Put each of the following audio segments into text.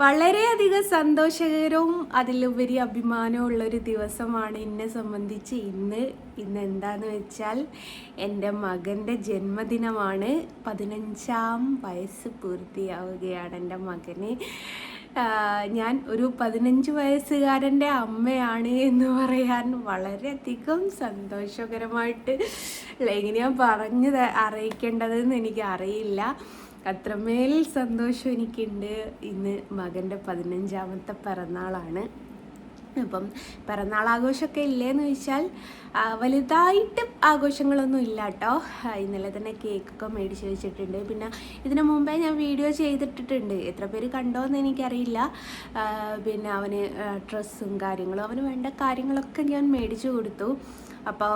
വളരെയധികം സന്തോഷകരവും അതിലുപരി അഭിമാനവും ഉള്ളൊരു ദിവസമാണ് എന്നെ സംബന്ധിച്ച് ഇന്ന്. ഇന്ന് എന്താന്ന് വെച്ചാൽ എന്റെ മകന്റെ ജന്മദിനമാണ്. പതിനഞ്ചാം വയസ്സ് പൂർത്തിയാവുകയാണ് എന്റെ മകന്. ഞാൻ ഒരു പതിനഞ്ച് വയസ്സുകാരന്റെ അമ്മയാണ് എന്ന് പറയാൻ വളരെയധികം സന്തോഷകരമായിട്ട് എങ്ങനെയാണ് പറഞ്ഞ് അറിയിക്കേണ്ടതെന്ന് എനിക്ക് അറിയില്ല അത്രമേൽ സന്തോഷം എനിക്കുണ്ട്. ഇന്ന് മകന്റെ പതിനഞ്ചാമത്തെ പിറന്നാളാണ്. അപ്പം പിറന്നാൾ ആഘോഷമൊക്കെ ഇല്ലേന്ന് ചോദിച്ചാൽ വലുതായിട്ട് ആഘോഷങ്ങളൊന്നും ഇല്ല കേട്ടോ ഇന്നലെ തന്നെ കേക്കൊക്കെ മേടിച്ച് വെച്ചിട്ടുണ്ട്. പിന്നെ ഇതിനു മുമ്പേ ഞാൻ വീഡിയോ ചെയ്തിട്ടിട്ടുണ്ട്. എത്ര പേര് കണ്ടോന്ന് എനിക്കറിയില്ല. പിന്നെ അവന് ഡ്രസ്സും കാര്യങ്ങളും അവന് വേണ്ട കാര്യങ്ങളൊക്കെ ഞാൻ മേടിച്ചു കൊടുത്തു. അപ്പോൾ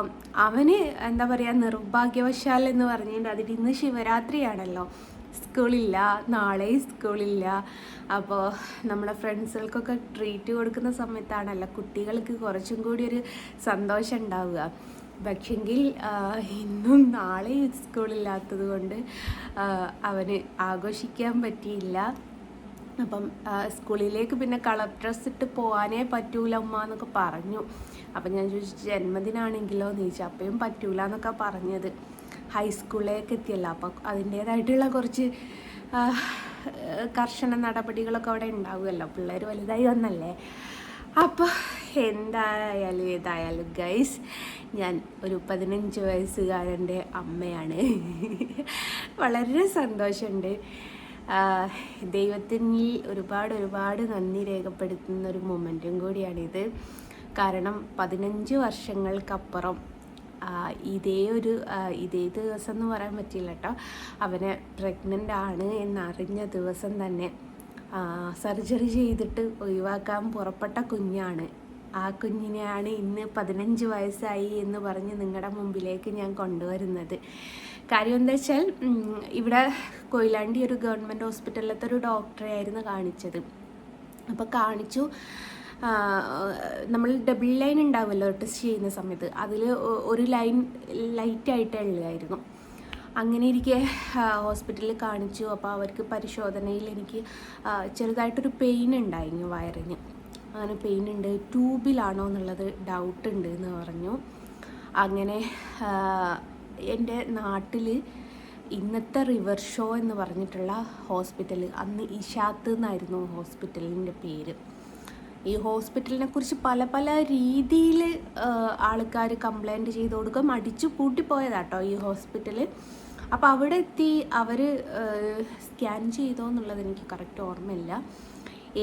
അവന് എന്താ പറയുക നിർഭാഗ്യവശാൽ എന്ന് പറഞ്ഞുകൊണ്ട് അതിൽ ഇന്ന് ശിവരാത്രിയാണല്ലോ. സ്കൂളില്ല നാളെ സ്കൂളില്ല. അപ്പോൾ നമ്മുടെ ഫ്രണ്ട്സുകൾക്കൊക്കെ ട്രീറ്റ് കൊടുക്കുന്ന സമയത്താണല്ലോ കുട്ടികൾക്ക് കുറച്ചും കൂടി ഒരു സന്തോഷം ഉണ്ടാവുക. പക്ഷെങ്കിൽ ഇന്നും നാളെയും സ്കൂളില്ലാത്തത് കൊണ്ട് അവന് ആഘോഷിക്കാൻ പറ്റിയില്ല. അപ്പം സ്കൂളിലേക്ക് പിന്നെ കളർ ഡ്രസ്സ് ഇട്ട് പോകാനേ പറ്റൂല ഉമ്മ എന്നൊക്കെ പറഞ്ഞു. അപ്പം ഞാൻ ചോദിച്ചു ജന്മദിനാണെങ്കിലോ നീ ചപ്പയും പറ്റൂല എന്നൊക്കെ പറഞ്ഞത്. ഹൈസ്കൂളിലേക്ക് എത്തിയല്ലോ. അപ്പോൾ അതിന്റേതായിട്ടുള്ള കുറച്ച് കർശന നടപടികളൊക്കെ അവിടെ ഉണ്ടാവുമല്ലോ. പിള്ളേർ വലുതായി വന്നല്ലേ. അപ്പോൾ എന്തായാലും ഏതായാലും ഗൈസ് ഞാൻ ഒരു പതിനഞ്ച് വയസ്സുകാരന്റെ അമ്മയാണ്. വളരെ സന്തോഷമുണ്ട്. ദൈവത്തിന് ഒരുപാട് ഒരുപാട് നന്ദി രേഖപ്പെടുത്തുന്ന ഒരു മൊമെന്റും കൂടിയാണിത്. കാരണം പതിനഞ്ച് വർഷങ്ങൾക്കപ്പുറം ഇതേ ഒരു ഇതേ ദിവസം എന്ന് പറയാൻ പറ്റില്ല കേട്ടോ അവനെ പ്രഗ്നന്റ് ആണ് എന്നറിഞ്ഞ ദിവസം തന്നെ സർജറി ചെയ്തിട്ട് ഒഴിവാക്കാൻ പുറപ്പെട്ട കുഞ്ഞാണ്. ആ കുഞ്ഞിനെയാണ് ഇന്ന് പതിനഞ്ച് വയസ്സായി എന്ന് പറഞ്ഞ് നിങ്ങളുടെ മുമ്പിലേക്ക് ഞാൻ കൊണ്ടുവരുന്നത്. കാര്യം എന്താ വെച്ചാൽ ഇവിടെ കൊയിലാണ്ടി ഒരു ഗവൺമെന്റ് ഹോസ്പിറ്റലിലത്തെ ഒരു ഡോക്ടറെ ആയിരുന്നു കാണിച്ചത്. അപ്പോൾ കാണിച്ചു നമ്മൾ ഡബിൾ ലൈൻ ഉണ്ടാവുമല്ലോ ടെസ്റ്റ് ചെയ്യുന്ന സമയത്ത്. അതിൽ ഒരു ലൈൻ ലൈറ്റായിട്ടേ ഉള്ളതായിരുന്നു അങ്ങനെ ഇരിക്കെ ഹോസ്പിറ്റലിൽ കാണിച്ചു. അപ്പോൾ അവർക്ക് പരിശോധനയിൽ എനിക്ക് ചെറുതായിട്ടൊരു പെയിൻ ഉണ്ടായിരുന്നു വയറിന്. അങ്ങനെ പെയിൻ ഉണ്ട്. ട്യൂബിലാണോ എന്നുള്ളത് ഡൗട്ട് ഉണ്ട് എന്ന് പറഞ്ഞു. അങ്ങനെ എന്റെ നാട്ടിൽ ഇന്നത്തെ റിവർ ഷോ എന്ന് പറഞ്ഞിട്ടുള്ള ഹോസ്പിറ്റൽ അന്ന് ഇഷാത്ത് എന്നായിരുന്നു ഹോസ്പിറ്റലിന്റെ പേര്. ഈ ഹോസ്പിറ്റലിനെ കുറിച്ച് പല പല രീതിയിൽ ആൾക്കാർ കംപ്ലൈന്റ് ചെയ്ത് കൊടുക്കും അടിച്ചു പൂട്ടിപ്പോയതാട്ടോ ഈ ഹോസ്പിറ്റൽ അപ്പോൾ അവിടെ എത്തി അവർ സ്കാൻ ചെയ്തോ എന്നുള്ളത് എനിക്ക് കറക്റ്റ് ഓർമ്മയില്ല.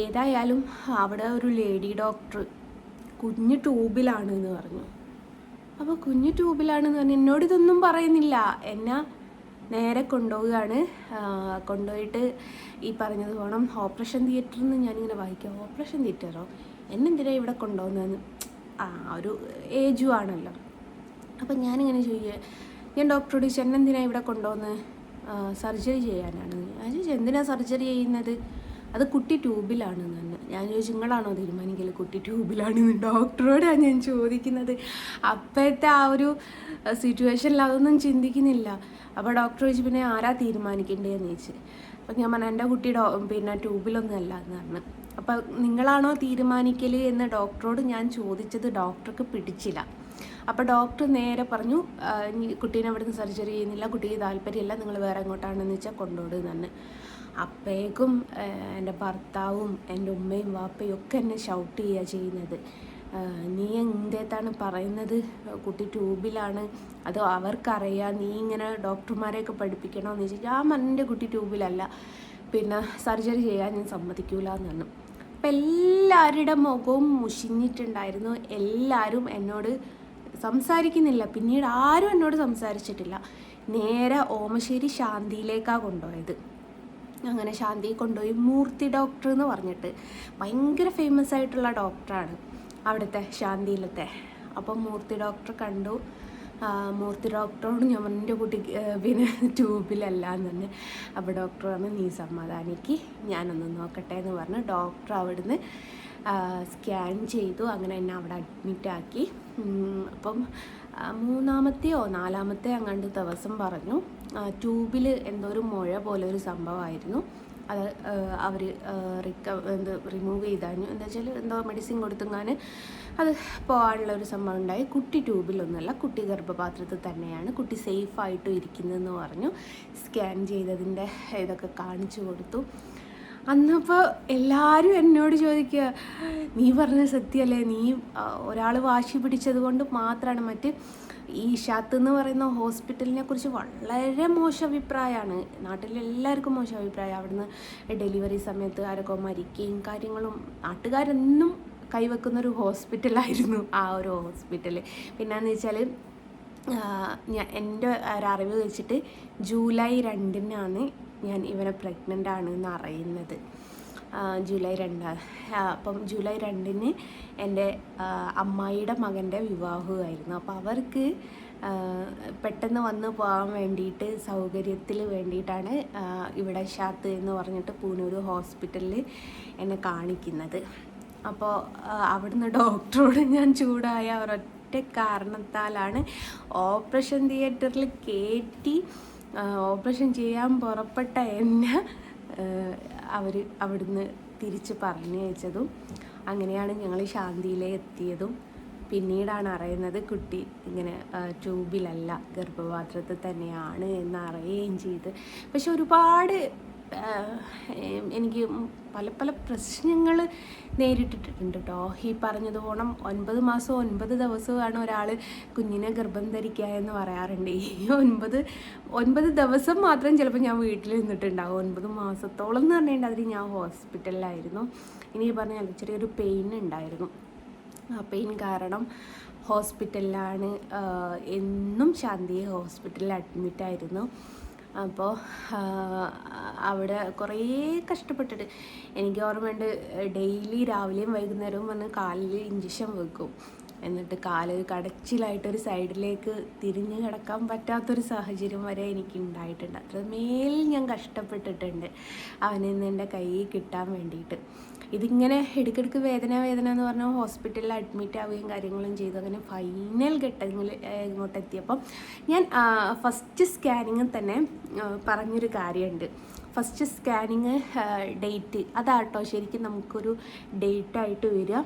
ഏതായാലും അവിടെ ഒരു ലേഡി ഡോക്ടർ കുഞ്ഞു ട്യൂബിലാണ് എന്ന് പറഞ്ഞു. അപ്പോൾ കുഞ്ഞു ട്യൂബിലാണെന്ന് പറഞ്ഞു എന്നോട് ഇതൊന്നും പറയുന്നില്ല. എന്നെ നേരെ കൊണ്ടുപോവുകയാണ്. കൊണ്ടുപോയിട്ട് ഈ പറഞ്ഞത് പോകണം ഓപ്പറേഷൻ തിയേറ്ററിൽ നിന്ന് ഞാനിങ്ങനെ വായിക്കാം ഓപ്പറേഷൻ തിയേറ്ററോ? എന്നെന്തിനാണ് ഇവിടെ കൊണ്ടുപോകുന്നതെന്ന്? ആ ഒരു ഏജും ആണല്ലോ. അപ്പം ഞാനിങ്ങനെ ചോദിക്കുക ഞാൻ ഡോക്ടറോട് ചോദിച്ചു എന്നെന്തിനാണ് ഇവിടെ കൊണ്ടുപോകുന്നത്? സർജറി ചെയ്യാനാണ്. ഞാൻ ചോദിച്ചു എന്തിനാണ് സർജറി ചെയ്യുന്നത്? അത് കുട്ടി ട്യൂബിലാണ് ഞാൻ ചോദിച്ചു നിങ്ങളാണോ തീരുമാനിക്കൽ കുട്ടി ട്യൂബിലാണെന്ന് ഡോക്ടറോടാണ് ഞാൻ ചോദിക്കുന്നത്. അപ്പോഴത്തെ ആ ഒരു സിറ്റുവേഷനിൽ അതൊന്നും ചിന്തിക്കുന്നില്ല. അപ്പോൾ ഡോക്ടർ ചോദിച്ചു പിന്നെ ആരാ തീരുമാനിക്കേണ്ടതെന്ന് ചോദിച്ചു? അപ്പം ഞാൻ പറഞ്ഞ എന്റെ കുട്ടി ഡോ പിന്നെ ട്യൂബിലൊന്നും അല്ല എന്ന് പറഞ്ഞു. അപ്പം നിങ്ങളാണോ തീരുമാനിക്കൽ എന്ന് ഡോക്ടറോട് ഞാൻ ചോദിച്ചത് ഡോക്ടർക്ക് പിടിച്ചില്ല. അപ്പോൾ ഡോക്ടർ നേരെ പറഞ്ഞു "ആ, കുട്ടീനെ അവിടുന്ന് സർജറി ചെയ്യുന്നില്ല കുട്ടിക്ക് താല്പര്യമില്ല നിങ്ങൾ വേറെ എങ്ങോട്ടാണെന്ന് വെച്ചാൽ കൊണ്ടുപോടും തന്നെ അപ്പോഴേക്കും എന്റെ ഭർത്താവും എന്റെ ഉമ്മയും വാപ്പയും ഒക്കെ എന്നെ ഷൗട്ട് ചെയ്യുക ചെയ്യുന്നത്. നീ എന്തേത്താണ് പറയുന്നത്? കുട്ടി ട്യൂബിലാണ് അത് അവർക്കറിയാം. നീ ഇങ്ങനെ ഡോക്ടർമാരെയൊക്കെ പഠിപ്പിക്കണമെന്ന് വെച്ചാൽ ഞാൻ എന്റെ കുട്ടി ട്യൂബിലല്ല പിന്നെ സർജറി ചെയ്യാൻ ഞാൻ സമ്മതിക്കൂല എന്ന് പറഞ്ഞു അപ്പം എല്ലാവരുടെ മുഖവും മുഷിഞ്ഞിട്ടുണ്ടായിരുന്നു. എല്ലാവരും എന്നോട് സംസാരിക്കുന്നില്ല. പിന്നീട് ആരും എന്നോട് സംസാരിച്ചിട്ടില്ല. നേരെ ഓമശ്ശേരി ശാന്തിയിലേക്കാണ് കൊണ്ടുപോയത്. അങ്ങനെ ശാന്തി കൊണ്ടുപോയി മൂർത്തി ഡോക്ടർ എന്ന് പറഞ്ഞിട്ട്. ഭയങ്കര ഫേമസ് ആയിട്ടുള്ള ഡോക്ടറാണ് അവിടുത്തെ ശാന്തിയിലത്തെ. അപ്പോൾ മൂർത്തി ഡോക്ടർ കണ്ടു. മൂർത്തി ഡോക്ടറോട് ഞാൻ എന്റെ കുട്ടി പിന്നെ ട്യൂബിലല്ല എന്ന് തന്നെ അപ്പോൾ ഡോക്ടർ പറഞ്ഞു നീ സമാധാനിക്ക് ഞാനൊന്ന് നോക്കട്ടെ എന്ന് പറഞ്ഞ് ഡോക്ടർ അവിടുന്ന് സ്കാൻ ചെയ്തു. അങ്ങനെ എന്നെ അവിടെ അഡ്മിറ്റാക്കി അപ്പം മൂന്നാമത്തെയോ നാലാമത്തെ അങ്ങാണ്ട് ദിവസം പറഞ്ഞു. ട്യൂബിൽ എന്തോ ഒരു മുഴ പോലെ ഒരു സംഭവമായിരുന്നു. അത് അവർ റിക്ക എന്ത് റിമൂവ് ചെയ്താഞ്ഞു എന്താ വെച്ചാൽ എന്തോ മെഡിസിൻ കൊടുത്തെങ്ങാൻ അത് പോകാനുള്ള ഒരു സംഭവം ഉണ്ടായി. കുട്ടി ട്യൂബിലൊന്നുമല്ല കുട്ടി ഗർഭപാത്രത്തിൽ തന്നെയാണ്. കുട്ടി സേഫായിട്ടും ഇരിക്കുന്നതെന്ന് പറഞ്ഞു. സ്കാൻ ചെയ്തതിന്റെ ഇതൊക്കെ കാണിച്ചു കൊടുത്തു. അന്നപ്പോൾ എല്ലാവരും എന്നോട് ചോദിക്കുക നീ പറഞ്ഞ സത്യമല്ലേ നീ ഒരാൾ വാശി പിടിച്ചത് കൊണ്ട് മാത്രമാണ് മറ്റ് ഈ ഇഷാത്ത് എന്ന് പറയുന്ന ഹോസ്പിറ്റലിനെ കുറിച്ച് വളരെ മോശം അഭിപ്രായമാണ് നാട്ടിലെല്ലാവർക്കും മോശം അഭിപ്രായം അവിടുന്ന് ഡെലിവറി സമയത്ത് ആരൊക്കെ മരിക്കുകയും കാര്യങ്ങളും നാട്ടുകാരെന്നും കൈവെക്കുന്ന ഒരു ഹോസ്പിറ്റലായിരുന്നു ആ ഒരു ഹോസ്പിറ്റൽ പിന്നെന്ന് വെച്ചാൽ ഞാൻ എന്റെ ഒരറിവ് വെച്ചിട്ട് ജൂലൈ രണ്ടിനാണ് ഞാൻ ഇവനെ പ്രഗ്നന്റ് ആണ് എന്ന് അറിയുന്നത്. ജൂലൈ രണ്ടാം അപ്പം ജൂലൈ രണ്ടിന് എന്റെ അമ്മായിയുടെ മകന്റെ വിവാഹമായിരുന്നു. അപ്പോൾ അവർക്ക് പെട്ടെന്ന് വന്ന് പോകാൻ വേണ്ടിയിട്ട് സൗകര്യത്തിൽ വേണ്ടിയിട്ടാണ് ഇവിടെ ഷാത്ത് എന്ന് പറഞ്ഞിട്ട് പൂനൂർ ഹോസ്പിറ്റലിൽ എന്നെ കാണിക്കുന്നത്. അപ്പോൾ അവിടുന്ന് ഡോക്ടറോട് ഞാൻ ചൂടായ ഒരൊറ്റ കാരണത്താലാണ് ഓപ്പറേഷൻ തിയേറ്ററിൽ കയറ്റി ഓപ്പറേഷൻ ചെയ്യാൻ പുറപ്പെട്ട എന്നെ അവർ അവിടുന്ന് തിരിച്ച് പറഞ്ഞയച്ചതും അങ്ങനെയാണ് ഞങ്ങൾ ശാന്തിയിലെ എത്തിയതും. പിന്നീടാണ് അറിയുന്നത് കുട്ടി ഇങ്ങനെ ട്യൂബിലല്ല ഗർഭപാത്രത്തിൽ തന്നെയാണ് എന്ന് അറിയുകയും ചെയ്ത്. പക്ഷെ ഒരുപാട് എനിക്ക് പല പല പ്രശ്നങ്ങൾ നേരിട്ടിട്ടുണ്ട് കേട്ടോ ഈ പറഞ്ഞത് ഓണം ഒൻപത് മാസം ഒൻപത് ദിവസമാണ് ഒരാൾ കുഞ്ഞിനെ ഗർഭം ധരിക്കുക എന്ന് പറയാറുണ്ട്. ഈ ഒൻപത് ഒൻപത് ദിവസം മാത്രം ചിലപ്പോൾ ഞാൻ വീട്ടിൽ നിന്നിട്ടുണ്ടാകും ഒൻപത് മാസത്തോളം എന്ന് പറഞ്ഞിട്ടുണ്ടെങ്കിൽ ഞാൻ ഹോസ്പിറ്റലിലായിരുന്നു. ഇനി പറഞ്ഞാൽ ചെറിയൊരു പെയിൻ ഉണ്ടായിരുന്നു. ആ പെയിൻ കാരണം ഹോസ്പിറ്റലിലാണ് എന്നും ശാന്തി ഹോസ്പിറ്റലിൽ അഡ്മിറ്റായിരുന്നു. അപ്പോൾ അവിടെ കുറേ കഷ്ടപ്പെട്ടിട്ട് എനിക്ക് ഓർമ്മയുണ്ട് ഡെയിലി രാവിലെയും വൈകുന്നേരവും വന്ന് കാലിൽ ഇഞ്ചക്ഷൻ വെക്കും. എന്നിട്ട് കാൽ കടച്ചിലായിട്ടൊരു സൈഡിലേക്ക് തിരിഞ്ഞ് കിടക്കാൻ പറ്റാത്തൊരു സാഹചര്യം വരെ എനിക്ക് ഉണ്ടായിട്ടുണ്ട് അത്രമേൽ ഞാൻ കഷ്ടപ്പെട്ടിട്ടുണ്ട് അവനിൽ നിന്ന് എന്റെ കൈ കിട്ടാൻ വേണ്ടിയിട്ട്. ഇതിങ്ങനെ ഇടയ്ക്കിടയ്ക്ക് വേദന വേദന എന്ന് പറഞ്ഞാൽ ഹോസ്പിറ്റലിൽ അഡ്മിറ്റ് ആവുകയും കാര്യങ്ങളും ചെയ്തു. അങ്ങനെ ഫൈനൽ ഘട്ടങ്ങൾ ഇങ്ങോട്ട് എത്തിയപ്പം ഞാൻ ഫസ്റ്റ് സ്കാനിങ്ങിൽ തന്നെ പറഞ്ഞൊരു കാര്യമുണ്ട്. ഫസ്റ്റ് സ്കാനിങ് ഡേറ്റ് അതാട്ടോ ശരിക്കും നമുക്കൊരു ഡേറ്റായിട്ട് വരിക.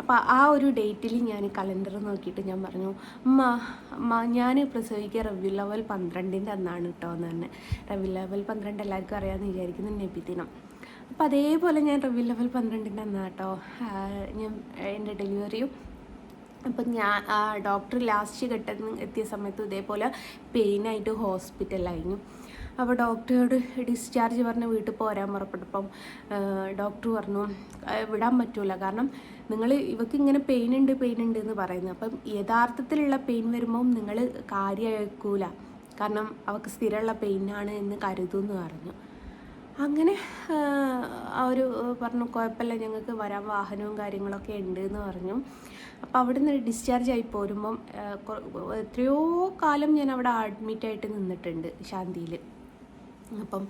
അപ്പോൾ ആ ഒരു ഡേറ്റിൽ ഞാൻ കലണ്ടർ നോക്കിയിട്ട് ഞാൻ പറഞ്ഞു അമ്മ ഞാൻ പ്രസവിക്കുക റവ്യൂ ലെവൽ പന്ത്രണ്ടിന്റെ അന്നാണ് കേട്ടോ എന്ന് തന്നെ റവ്യൂ ലെവൽ പന്ത്രണ്ട് എല്ലാവർക്കും അറിയാമെന്ന് വിചാരിക്കുന്നു നബിദിനം. അപ്പം അതേപോലെ ഞാൻ റിവ്യൂ ലെവൽ പന്ത്രണ്ടിന്റെ അന്നാ കേട്ടോ ഞാൻ എന്റെ ഡെലിവറിയും. അപ്പം ഞാൻ ആ ഡോക്ടർ ലാസ്റ്റ് ഘട്ടത്തിൽ എത്തിയ സമയത്ത് ഇതേപോലെ പെയിനായിട്ട് ഹോസ്പിറ്റലായിരുന്നു അപ്പോൾ ഡോക്ടറോട് ഡിസ്ചാർജ് പറഞ്ഞ് വീട്ടിൽ പോരാൻ പുറപ്പെട്ടപ്പം ഡോക്ടർ പറഞ്ഞു വിടാൻ പറ്റൂല. കാരണം നിങ്ങൾ ഇവക്ക് ഇങ്ങനെ പെയിൻ ഉണ്ട് പെയിൻ ഉണ്ട് എന്ന് പറയുന്നു. അപ്പം യഥാർത്ഥത്തിലുള്ള പെയിൻ വരുമ്പോൾ നിങ്ങൾ കാര്യമാക്കൂല കാരണം അവൾക്ക് സ്ഥിരമുള്ള പെയിനാണ് എന്ന് കരുതുമെന്ന് പറഞ്ഞു. അങ്ങനെ അവർ പറഞ്ഞു കുഴപ്പമില്ല ഞങ്ങൾക്ക് വരാൻ വാഹനവും കാര്യങ്ങളൊക്കെ ഉണ്ട് എന്ന് പറഞ്ഞു. അപ്പോൾ അവിടെ നിന്ന് ഡിസ്ചാർജ് ആയി പോരുമ്പം എത്രയോ കാലം ഞാൻ അവിടെ അഡ്മിറ്റായിട്ട് നിന്നിട്ടുണ്ട് ശാന്തിയിൽ അപ്പം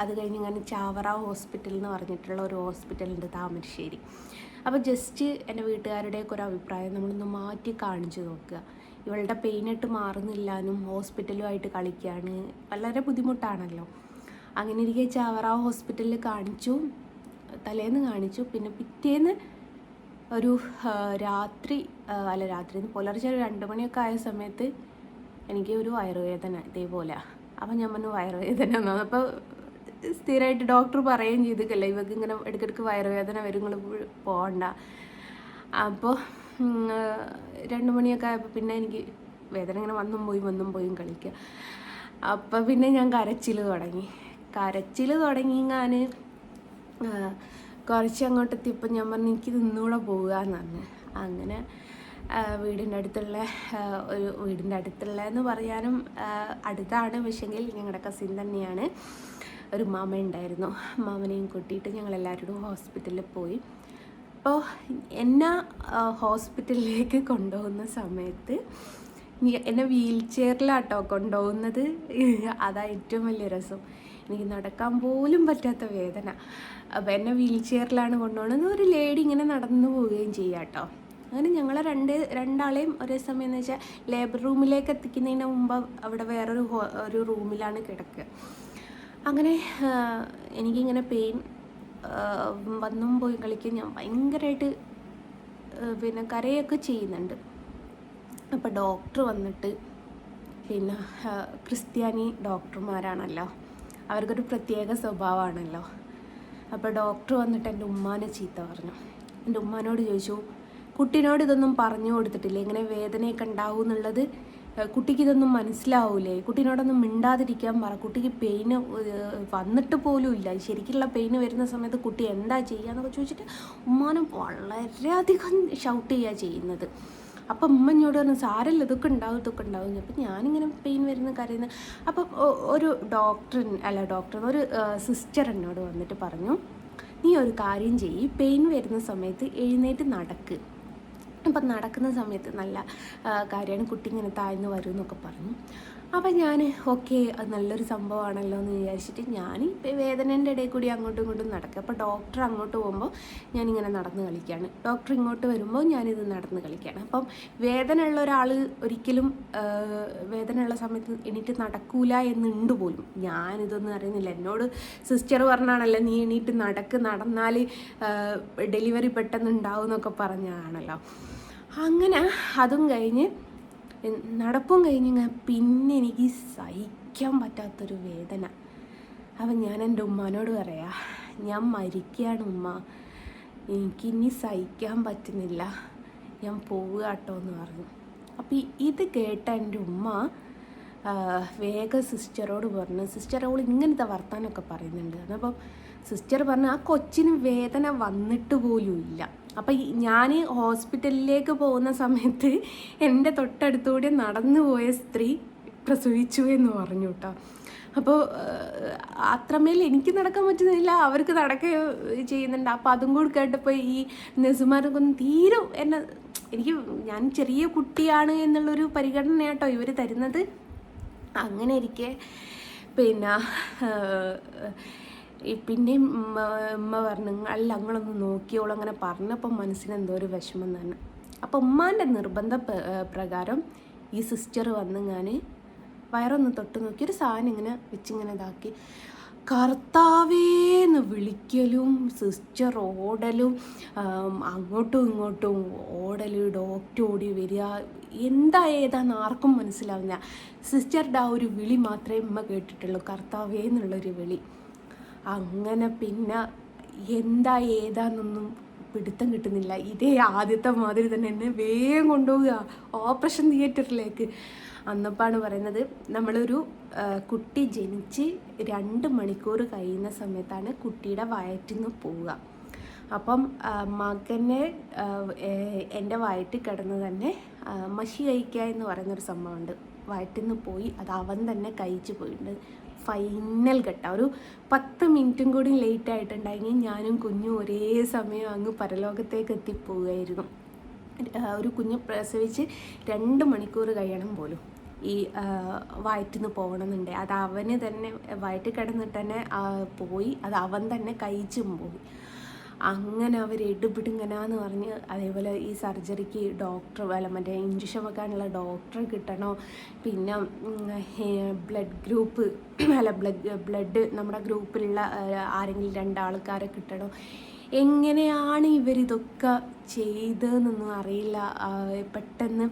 അത് കഴിഞ്ഞ് ഇങ്ങനെ ചാവറ ഹോസ്പിറ്റൽ എന്ന് പറഞ്ഞിട്ടുള്ള ഒരു ഹോസ്പിറ്റലുണ്ട് താമരശ്ശേരി. അപ്പോൾ ജസ്റ്റ് എന്റെ വീട്ടുകാരുടെയൊക്കെ ഒരു അഭിപ്രായം നമ്മളൊന്ന് മാറ്റി കാണിച്ചു നോക്കുക. ഇവളുടെ പെയിനായിട്ട് മാറുന്നില്ലാനും ഹോസ്പിറ്റലുമായിട്ട് കളിക്കുകയാണ് വളരെ ബുദ്ധിമുട്ടാണല്ലോ. അങ്ങനെ ഇരിക്കെ ചാവറാവ് ഹോസ്പിറ്റലിൽ കാണിച്ചു തലേന്ന് കാണിച്ചു. പിന്നെ പിറ്റേന്ന് ഒരു രാത്രി അല്ല രാത്രി പുലർച്ചെ ഒരു രണ്ട് മണിയൊക്കെ ആയ സമയത്ത് എനിക്ക് ഒരു വയറുവേദന ഇതേപോലെ അപ്പം ഞാൻ പറഞ്ഞു വയറുവേദന എന്നാണ് അപ്പോൾ സ്ഥിരമായിട്ട് ഡോക്ടർ പറയുകയും ചെയ്തിട്ടില്ല ഇവർക്ക് ഇങ്ങനെ ഇടയ്ക്കിടയ്ക്ക് വയറുവേദന വരും നിങ്ങൾ പോകണ്ട അപ്പോൾ രണ്ട് മണിയൊക്കെ ആയപ്പോൾ പിന്നെ എനിക്ക് വേദന ഇങ്ങനെ വന്നും പോയി വന്നും പോയും കളിക്കുക അപ്പം പിന്നെ ഞാൻ കരച്ചിൽ തുടങ്ങി. കരച്ചിൽ തുടങ്ങിങ്ങാൻ കുറച്ച് അങ്ങോട്ട് എത്തിയപ്പോൾ ഞാൻ പറഞ്ഞു എനിക്ക് നിന്നൂടെ പോവുക എന്ന് പറഞ്ഞു അങ്ങനെ വീടിന്റെ അടുത്തുള്ള ഒരു വീടിന്റെ അടുത്തുള്ള എന്ന് പറയാനും അടുത്താണ്. പക്ഷെങ്കിൽ ഞങ്ങളുടെ കസിൻ തന്നെയാണ് ഒരു മാമ ഉണ്ടായിരുന്നു. മാമനെയും കൂട്ടിയിട്ട് ഞങ്ങൾ എല്ലാവരോടും ഹോസ്പിറ്റലിൽ പോയി. അപ്പോൾ എന്നെ ഹോസ്പിറ്റലിലേക്ക് കൊണ്ടുപോകുന്ന സമയത്ത് എന്നെ വീൽ ചെയറിലാട്ടോ കൊണ്ടുപോകുന്നത്. അതാ ഏറ്റവും വലിയ രസം. എനിക്ക് നടക്കാൻ പോലും പറ്റാത്ത വേദന. അപ്പോൾ എന്നെ വീൽ ചെയറിലാണ് കൊണ്ടുപോകുന്നത് ഒരു ലേഡി ഇങ്ങനെ നടന്നു പോവുകയും ചെയ്യാം കേട്ടോ. അങ്ങനെ ഞങ്ങളെ രണ്ട് രണ്ടാളെയും ഒരേ സമയം എന്ന് വെച്ചാൽ ലേബർ റൂമിലേക്ക് എത്തിക്കുന്നതിന് മുമ്പ് അവിടെ വേറൊരു ഒരു റൂമിലാണ് കിടക്കുക. അങ്ങനെ എനിക്കിങ്ങനെ പെയിൻ വന്നും പോയി കളിക്കാൻ ഞാൻ ഭയങ്കരമായിട്ട് പിന്നെ കരയൊക്കെ ചെയ്യുന്നുണ്ട്. അപ്പോൾ ഡോക്ടർ വന്നിട്ട് പിന്നെ ക്രിസ്ത്യാനി ഡോക്ടർമാരാണല്ലോ അവർക്കൊരു പ്രത്യേക സ്വഭാവമാണല്ലോ. അപ്പോൾ ഡോക്ടർ വന്നിട്ട് എന്റെ ഉമ്മാനെ ചീത്ത പറഞ്ഞു. എന്റെ ഉമ്മാനോട് ചോദിച്ചു കുട്ടീനോട് ഇതൊന്നും പറഞ്ഞു കൊടുത്തിട്ടില്ല? ഇങ്ങനെ വേദനയൊക്കെ ഉണ്ടാവും എന്നുള്ളത് കുട്ടിക്ക് ഇതൊന്നും മനസ്സിലാവൂലേ? കുട്ടീനോടൊന്നും മിണ്ടാതിരിക്കാൻ പറ. കുട്ടിക്ക് പെയിന് വന്നിട്ട് പോലും ഇല്ല. ശരിക്കുള്ള പെയിന് വരുന്ന സമയത്ത് കുട്ടി എന്താ ചെയ്യുക? എന്നൊക്കെ ചോദിച്ചിട്ട് ഉമ്മാനും വളരെയധികം ഷൗട്ട് ചെയ്യുക ചെയ്യുന്നത്. അപ്പം ഉമ്മ എന്നോട് പറഞ്ഞു സാരല്ല ഇതൊക്കെ ഉണ്ടാവും ഇതൊക്കെ ഉണ്ടാവും. അപ്പം ഞാനിങ്ങനെ പെയിൻ വരുന്ന കരയുന്ന അപ്പം ഒരു ഡോക്ടർ അല്ല ഡോക്ടർ ഒരു സിസ്റ്റർ എന്നോട് വന്നിട്ട് പറഞ്ഞു നീ ഒരു കാര്യം ചെയ്യ് പെയിൻ വരുന്ന സമയത്ത് എഴുന്നേറ്റ് നടക്ക്. അപ്പം നടക്കുന്ന സമയത്ത് നല്ല കാര്യമാണ് കുട്ടി ഇങ്ങനെ താഴ്ന്നു വരും എന്നൊക്കെ പറഞ്ഞു. അപ്പം ഞാൻ ഓക്കെ അത് നല്ലൊരു സംഭവമാണല്ലോ എന്ന് വിചാരിച്ചിട്ട് ഞാൻ വേദനേന്റെ ഇടയിൽ കൂടി അങ്ങോട്ടും ഇങ്ങോട്ടും നടക്കുക. അപ്പോൾ ഡോക്ടർ അങ്ങോട്ട് പോകുമ്പോൾ ഞാനിങ്ങനെ നടന്ന് കളിക്കുകയാണ്. ഡോക്ടർ ഇങ്ങോട്ട് വരുമ്പോൾ ഞാനിത് നടന്ന് കളിക്കുകയാണ്. അപ്പം വേദന ഉള്ള ഒരാൾ ഒരിക്കലും വേദനയുള്ള സമയത്ത് എണീറ്റ് നടക്കൂല എന്നുണ്ട് പോലും. ഞാനിതൊന്നും അറിയുന്നില്ല. എന്നോട് സിസ്റ്റർ പറഞ്ഞാണല്ലോ നീ എണീറ്റ് നടക്ക്. നടന്നാൽ ഡെലിവറി പെട്ടെന്ന് ഉണ്ടാവും എന്നൊക്കെ പറഞ്ഞതാണല്ലോ അങ്ങനെ അതും കഴിഞ്ഞ് നടപ്പും കഴിഞ്ഞ് പിന്നെ എനിക്ക് സഹിക്കാൻ പറ്റാത്തൊരു വേദന. അപ്പം ഞാൻ എന്റെ ഉമ്മാനോട് പറയാ ഞാൻ മരിക്കുകയാണ് ഉമ്മ. എനിക്കിനി സഹിക്കാൻ പറ്റുന്നില്ല. ഞാൻ പോവുക കേട്ടോ എന്ന് പറഞ്ഞു. അപ്പം ഇത് കേട്ട എന്റെ ഉമ്മ വേഗ വേഗം സിസ്റ്ററോട് പറഞ്ഞു. സിസ്റ്റർ അവൾ ഇങ്ങനത്തെ വർത്താനമൊക്കെ പറയുന്നുണ്ട്. അപ്പം സിസ്റ്റർ പറഞ്ഞു ആ കൊച്ചിന് വേദന വന്നിട്ട് പോലും ഇല്ല. അപ്പം ഞാൻ ഹോസ്പിറ്റലിലേക്ക് പോകുന്ന സമയത്ത് എന്റെ തൊട്ടടുത്തൂടെ നടന്നു പോയ സ്ത്രീ പ്രസവിച്ചു എന്ന് പറഞ്ഞു കേട്ടോ. അപ്പോൾ അത്രമേൽ എനിക്ക് നടക്കാൻ പറ്റുന്നില്ല അവർക്ക് നടക്കുകയോ ചെയ്യുന്നുണ്ട്. അപ്പോൾ അതും കൂടി കേട്ടപ്പോൾ ഈ നഴ്സുമാരൊക്കെ ഒന്ന് തീരെ എന്നെ എനിക്ക് ഞാൻ ചെറിയ കുട്ടിയാണ് എന്നുള്ളൊരു പരിഗണന കേട്ടോ ഇവർ തരുന്നത്. അങ്ങനെ ഇരിക്കെ. പിന്നെ പിന്നെയും ഉമ്മ പറഞ്ഞു അല്ല അങ്ങളൊന്ന് നോക്കിയോളൂ. അങ്ങനെ പറഞ്ഞപ്പോൾ മനസ്സിന് എന്തോ ഒരു വിഷമം തന്നെ. അപ്പോൾ ഉമ്മാന്റെ നിർബന്ധ പ്രകാരം ഈ സിസ്റ്റർ വന്ന് ഞാൻ വയറൊന്ന് തൊട്ട് നോക്കി ഒരു സാധനം ഇങ്ങനെ വെച്ചിങ്ങനെ ഇതാക്കി. കർത്താവേന്ന് വിളിക്കലും സിസ്റ്റർ ഓടലും അങ്ങോട്ടും ഇങ്ങോട്ടും ഓടൽ ഡോക്ടർ ഓടി വരിക എന്താ ഏതാന്ന് ആർക്കും മനസ്സിലാവില്ല. സിസ്റ്ററുടെ ആ ഒരു വിളി മാത്രമേ ഉമ്മ കേട്ടിട്ടുള്ളൂ കർത്താവേ എന്നുള്ളൊരു വിളി. അങ്ങനെ പിന്നെ എന്താ ഏതാന്നൊന്നും പിടുത്തം കിട്ടുന്നില്ല. ഇതേ ആദ്യത്തെ മാതിരി തന്നെ എന്നെ വേഗം കൊണ്ടുപോവുക. ഓപ്പറേഷൻ തിയേറ്ററിലേക്ക്. അന്നപ്പാണ് പറയുന്നത് നമ്മളൊരു കുട്ടി ജനിച്ച് രണ്ട് മണിക്കൂർ കഴിയുന്ന സമയത്താണ് കുട്ടിയുടെ വയറ്റിൽ നിന്ന് പോവുക. അപ്പം മകനെ എന്റെ വയറ്റിൽ കിടന്ന് തന്നെ മഷി കഴിക്കുക എന്ന് പറയുന്നൊരു സംഭവമുണ്ട്. വയറ്റിൽ നിന്ന് പോയി അത് അവൻ തന്നെ കഴിച്ചു പോയിട്ടുണ്ട്. ഫൈനൽ ഘട്ട. ഒരു പത്ത് മിനിറ്റും കൂടി ലേറ്റ് ആയിട്ടുണ്ടെങ്കിൽ ഞാനും കുഞ്ഞും ഒരേ സമയം അങ്ങ് പരലോകത്തേക്ക് എത്തിപ്പോവുകയായിരുന്നു. ഒരു കുഞ്ഞ് പ്രസവിച്ച് രണ്ട് മണിക്കൂർ കഴിയണം പോലും ഈ വയറ്റിൽ നിന്ന് പോകണമെന്നുണ്ട്. അത് അവന് തന്നെ വയറ്റിൽ കിടന്നിട്ട് തന്നെ പോയി. അത് അവൻ തന്നെ കഴിച്ചും പോയി. അങ്ങനെ അവർ എടുപിടുങ്ങനാന്ന് പറഞ്ഞ് അതേപോലെ ഈ സർജറിക്ക് ഡോക്ടർ അല്ല മറ്റേ ഇഞ്ചക്ഷൻ വെക്കാനുള്ള ഡോക്ടറെ കിട്ടണോ? പിന്നെ ബ്ലഡ് ഗ്രൂപ്പ് അല്ല ബ്ലഡ് ബ്ലഡ് നമ്മുടെ ഗ്രൂപ്പിലുള്ള ആരെങ്കിലും രണ്ടാൾക്കാരെ കിട്ടണോ? എങ്ങനെയാണ് ഇവരിതൊക്കെ ചെയ്തതെന്നൊന്നും അറിയില്ല. പെട്ടെന്ന്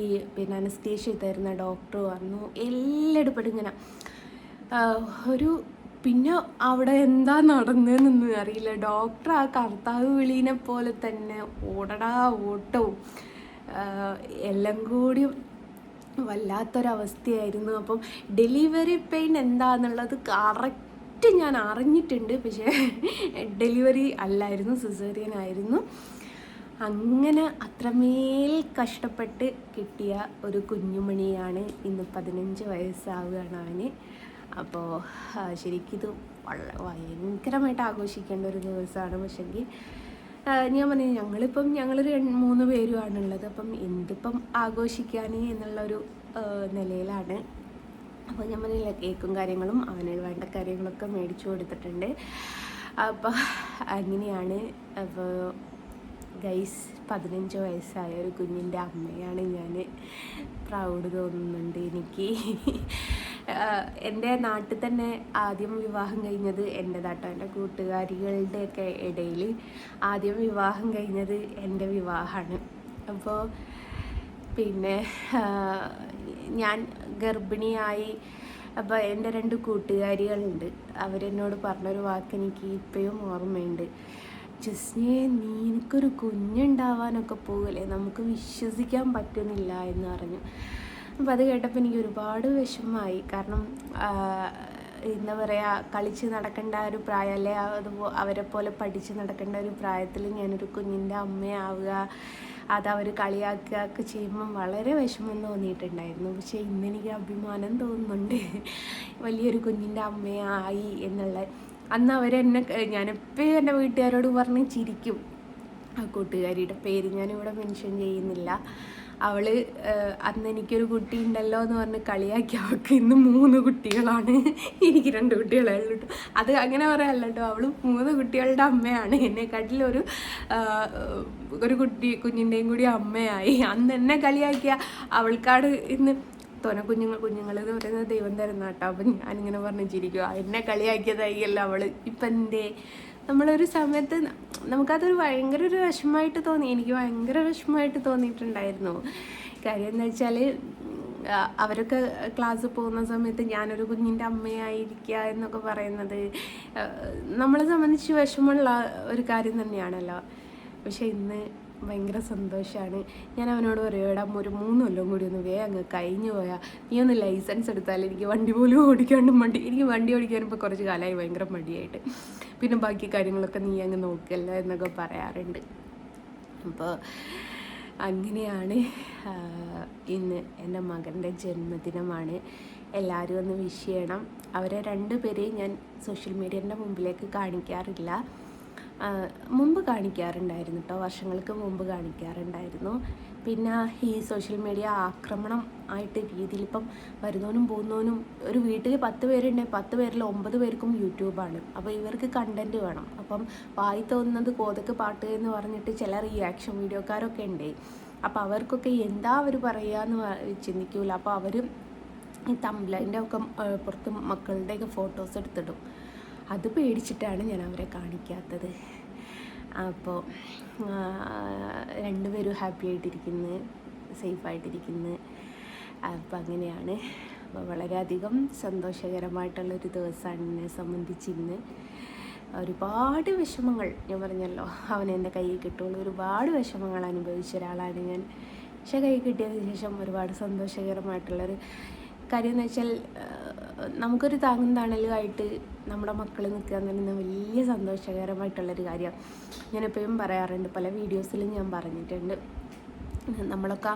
ഈ പിന്നെ അനസ്തേഷ്യ തരുന്ന ഡോക്ടർ വന്നു. എല്ലായിടപ്പെടും ഇങ്ങനെ ഒരു പിന്നെ അവിടെ എന്താ നടന്നതെന്നൊന്നും അറിയില്ല. ഡോക്ടർ ആ കർത്താവ് വിളീനെ പോലെ തന്നെ ഓടടാ ഓട്ടവും എല്ലാം കൂടി വല്ലാത്തൊരവസ്ഥയായിരുന്നു. അപ്പം ഡെലിവറി പെയിൻ എന്താന്നുള്ളത് കറക്റ്റ് ഞാൻ അറിഞ്ഞിട്ടുണ്ട്. പക്ഷേ ഡെലിവറി അല്ലായിരുന്നു സിസേറിയൻ ആയിരുന്നു അങ്ങനെ അത്രമേൽ കഷ്ടപ്പെട്ട് കിട്ടിയ ഒരു കുഞ്ഞുമണിയാണ് ഇന്ന് പതിനഞ്ച് വയസ്സാവുകയാണ് അവന്. അപ്പോൾ ശരിക്കും വളരെ ഭയങ്കരമായിട്ട് ആഘോഷിക്കേണ്ട ഒരു ദിവസമാണ്. പക്ഷെങ്കിൽ ഞാൻ പറഞ്ഞു ഞങ്ങളിപ്പം രണ്ട് മൂന്ന് പേരുമാണുള്ളത് അപ്പം എന്തിപ്പം ആഘോഷിക്കാൻ എന്നുള്ളൊരു നിലയിലാണ്. അപ്പോൾ ഞാൻ പറഞ്ഞില്ല കേക്കും കാര്യങ്ങളും അവന് വേണ്ട കാര്യങ്ങളൊക്കെ മേടിച്ചു കൊടുത്തിട്ടുണ്ട്. അപ്പോൾ അങ്ങനെയാണ്. അപ്പോൾ ഗൈസ് പതിനഞ്ച് വയസ്സായ ഒരു കുഞ്ഞിന്റെ അമ്മയാണ് ഞാൻ. പ്രൗഡ് തോന്നുന്നുണ്ട് എനിക്ക്. എന്റെ നാട്ടിൽ തന്നെ ആദ്യം വിവാഹം കഴിഞ്ഞത് എന്റെതാട്ടോ എന്റെ കൂട്ടുകാരികളുടെയൊക്കെ ഇടയിൽ ആദ്യം വിവാഹം കഴിഞ്ഞത് എന്റെ വിവാഹമാണ്. അപ്പോൾ പിന്നെ ഞാൻ ഗർഭിണിയായി അപ്പോൾ എന്റെ രണ്ട് കൂട്ടുകാരികളുണ്ട്. അവരെന്നോട് പറഞ്ഞൊരു വാക്ക് എനിക്ക് ഇപ്പോഴും ഓർമ്മയുണ്ട്. ജസ്നെ നിനക്കൊരു കുഞ്ഞുണ്ടാവാനൊക്കെ പോകല്ലേ നമുക്ക് വിശ്വസിക്കാൻ പറ്റുന്നില്ല എന്ന് പറഞ്ഞു. അപ്പോൾ അത് കേട്ടപ്പോൾ എനിക്ക് ഒരുപാട് വിഷമമായി. കാരണം എന്താ പറയുക കളിച്ച് നടക്കേണ്ട ഒരു പ്രായം അല്ലെ? അതുപോ അവരെ പോലെ പഠിച്ച് നടക്കേണ്ട ഒരു പ്രായത്തിൽ ഞാനൊരു കുഞ്ഞിന്റെ അമ്മയാവുക അത് അവർ കളിയാക്കുക ഒക്കെ ചെയ്യുമ്പം വളരെ വിഷമം തോന്നിയിട്ടുണ്ടായിരുന്നു. പക്ഷേ ഇന്നെനിക്ക് അഭിമാനം തോന്നുന്നുണ്ട്. വലിയൊരു കുഞ്ഞിന്റെ അമ്മയായി എന്നുള്ള അന്ന് അവരെന്നെ ഞാനെപ്പോഴും എന്റെ വീട്ടുകാരോട് പറഞ്ഞ് ചിരിക്കും. ആ കൂട്ടുകാരിയുടെ പേര് ഞാനിവിടെ മെൻഷൻ ചെയ്യുന്നില്ല. ഏഹ്, അന്ന് എനിക്കൊരു കുട്ടി ഉണ്ടല്ലോ എന്ന് പറഞ്ഞ് കളിയാക്കി അവൾക്ക് ഇന്ന് മൂന്ന് കുട്ടികളാണ്. എനിക്ക് രണ്ട് കുട്ടികളേ ഉള്ളൂ അത് അങ്ങനെ പറയാല്ല കേട്ടോ മൂന്ന് കുട്ടികളുടെ അമ്മയാണ്. എന്നെക്കാട്ടിലൊരു ഒരു കുട്ടി കുഞ്ഞിന്റെയും കൂടി അമ്മയായി. അന്ന് എന്നെ കളിയാക്കിയ അവൾക്കാട് ഇന്ന് തോന കുഞ്ഞുങ്ങൾ കുഞ്ഞുങ്ങൾ എന്ന് പറയുന്നത് ദൈവം തരുന്ന കേട്ടോ. അപ്പം ഞാനിങ്ങനെ പറഞ്ഞ് ചിരിക്കുക എന്നെ കളിയാക്കിയതായില്ല അവൾ. ഇപ്പം എന്തേ? നമ്മളൊരു സമയത്ത് നമുക്കതൊരു ഭയങ്കര ഒരു വിഷമമായിട്ട് തോന്നി. എനിക്ക് ഭയങ്കര വിഷമമായിട്ട് തോന്നിയിട്ടുണ്ടായിരുന്നു. കാര്യം എന്താ വെച്ചാൽ അവരൊക്കെ ക്ലാസ്സിൽ പോകുന്ന സമയത്ത് ഞാനൊരു കുഞ്ഞിന്റെ അമ്മയായിരിക്കുക എന്നൊക്കെ പറയുന്നത് നമ്മളെ സംബന്ധിച്ച് വിഷമമുള്ള ഒരു കാര്യം തന്നെയാണല്ലോ. പക്ഷെ ഇന്ന് ഭയങ്കര സന്തോഷമാണ് ഞാൻ അവനോട് പറയുക ഒരു മൂന്ന് കൊല്ലം കൂടി ഒന്ന് വേ അങ്ങ് കഴിഞ്ഞു പോയാൽ നീ ഒന്ന് ലൈസൻസ് എടുത്താൽ എനിക്ക് വണ്ടി പോലും ഓടിക്കാണ്ട് മടി എനിക്ക് വണ്ടി ഓടിക്കാൻ ഇപ്പോൾ കുറച്ച് കാലമായി ഭയങ്കര മടിയായിട്ട്. പിന്നെ ബാക്കി കാര്യങ്ങളൊക്കെ നീ അങ്ങ് നോക്കല്ല എന്നൊക്കെ പറയാറുണ്ട്. അപ്പോൾ അങ്ങനെയാണ് ഇന്ന് എന്റെ മകന്റെ ജന്മദിനമാണ്. എല്ലാവരും ഒന്ന് വിഷ് ചെയ്യണം. അവരെ രണ്ട് പേരെയും ഞാൻ സോഷ്യൽ മീഡിയന്റെ മുമ്പിലേക്ക് കാണിക്കാറില്ല. മുമ്പ് കാണിക്കാറുണ്ടായിരുന്നു കേട്ടോ വർഷങ്ങൾക്ക് മുമ്പ് കാണിക്കാറുണ്ടായിരുന്നു. പിന്നെ ഈ സോഷ്യൽ മീഡിയ ആക്രമണം ആയിട്ട് രീതിയിൽ ഇപ്പം വരുന്നവനും പോകുന്നവനും ഒരു വീട്ടിൽ പത്ത് പേരുണ്ടെങ്കിൽ പത്ത് പേരിൽ ഒമ്പത് പേർക്കും യൂട്യൂബാണ് അപ്പോൾ ഇവർക്ക് കണ്ടന്റ് വേണം. അപ്പം വായി തോന്നുന്നത് കോതക്ക് പാട്ട് എന്ന് പറഞ്ഞിട്ട് ചില റിയാക്ഷൻ വീഡിയോക്കാരൊക്കെ ഉണ്ട് അപ്പോൾ അവർക്കൊക്കെ എന്താ അവർ പറയുക എന്ന് ചിന്തിക്കൂല. അപ്പോൾ അവർ ഈ തമ്പ്ലൈന്റെ ഒക്കെ പുറത്ത് മക്കളുടെയൊക്കെ ഫോട്ടോസ് എടുത്തിടും. അത് പേടിച്ചിട്ടാണ് ഞാൻ അവരെ കാണിക്കാത്തത്. അപ്പോൾ രണ്ടുപേരും ഹാപ്പി ആയിട്ടിരിക്കുന്നു സേഫായിട്ടിരിക്കുന്നു അപ്പം അങ്ങനെയാണ്. അപ്പോൾ വളരെയധികം സന്തോഷകരമായിട്ടുള്ളൊരു ദിവസമാണ് എന്നെ സംബന്ധിച്ച് ഇന്ന്. ഒരുപാട് വിഷമങ്ങൾ ഞാൻ പറഞ്ഞല്ലോ അവൻ എന്റെ കയ്യിൽ കിട്ടുള്ളൂ ഒരുപാട് വിഷമങ്ങൾ അനുഭവിച്ച ഒരാളാണ് ഞാൻ. പക്ഷേ കൈ കിട്ടിയതിന് ശേഷം ഒരുപാട് സന്തോഷകരമായിട്ടുള്ളൊരു കാര്യം എന്ന് വെച്ചാൽ നമുക്കൊരു താങ്ങും തണലുമായിട്ട് നമ്മുടെ മക്കൾ നിൽക്കുക എന്ന് പറയുന്നത് വലിയ സന്തോഷകരമായിട്ടുള്ളൊരു കാര്യമാണ് ഞാൻ എപ്പോഴും പറയാറുണ്ട് പല വീഡിയോസിലും ഞാൻ പറഞ്ഞിട്ടുണ്ട്. നമ്മളൊക്കെ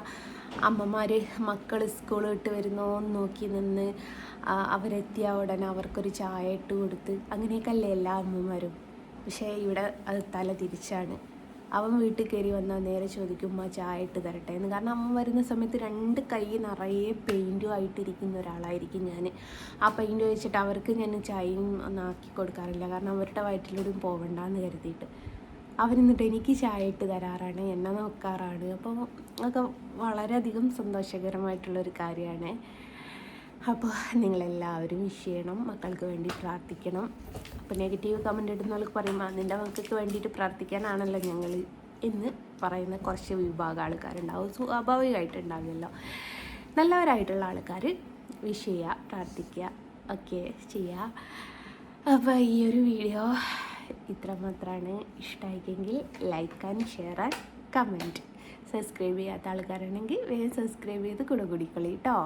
അമ്മമാർ മക്കൾ സ്കൂൾ വിട്ട് വരുന്നോ നോക്കി നിന്ന് അവരെത്തിയ ഉടനെ അവർക്കൊരു ചായ ഇട്ട് കൊടുത്ത് അങ്ങനെയൊക്കെ അല്ലേ എല്ലാ അമ്മമാരും. പക്ഷേ ഇവിടെ അത് തല തിരിച്ചാണ്. അവൻ വീട്ടിൽ കയറി വന്നാൽ നേരെ ചോദിക്കും ഉമ്മ ചായ ഇട്ട് തരട്ടെ? എന്ന്. കാരണം അമ്മ വരുന്ന സമയത്ത് രണ്ട് കൈ നിറയെ പെയിന്റും ആയിട്ടിരിക്കുന്ന ഒരാളായിരിക്കും ഞാൻ ആ പെയിന്റ് വെച്ചിട്ട് അവർക്ക് ഞാൻ ചായയും ഒന്നും ആക്കി കൊടുക്കാറില്ല. കാരണം അവരുടെ വയറ്റിലൂടെയും പോവണ്ടെന്ന് കരുതിയിട്ട്. അവരെന്നിട്ട് എനിക്ക് ചായ ഇട്ട് തരാറാണ് എന്നെ നോക്കാറാണ്. അപ്പോൾ അതൊക്കെ വളരെയധികം സന്തോഷകരമായിട്ടുള്ളൊരു കാര്യമാണ്. അപ്പോൾ നിങ്ങളെല്ലാവരും വിഷ് ചെയ്യണം മക്കൾക്ക് വേണ്ടി പ്രാർത്ഥിക്കണം. അപ്പോൾ നെഗറ്റീവ് കമന്റ് ഇടുന്നവർക്ക് പറയുമ്പോൾ നിന്റെ മക്കൾക്ക് വേണ്ടിയിട്ട് പ്രാർത്ഥിക്കാനാണല്ലോ ഞങ്ങൾ. എന്ന് പറയുന്ന കുറച്ച് വിഭാഗം ആൾക്കാരുണ്ടാവും സ്വാഭാവികമായിട്ടുണ്ടാവുമല്ലോ നല്ലവരായിട്ടുള്ള ആൾക്കാർ വിഷ് ചെയ്യുക പ്രാർത്ഥിക്കുക ഒക്കെ ചെയ്യുക അപ്പോൾ ഈ ഒരു വീഡിയോ ഇത്ര ഇത്രമാത്രമാണ്. ഇഷ്ടമായിക്കെങ്കിൽ like and share and comment subscribe ചെയ്യാത്ത ആൾക്കാരാണെങ്കിൽ വേഗം സബ്സ്ക്രൈബ് ചെയ്ത് കൂടെ കൂടിക്കൊള്ളി കേട്ടോ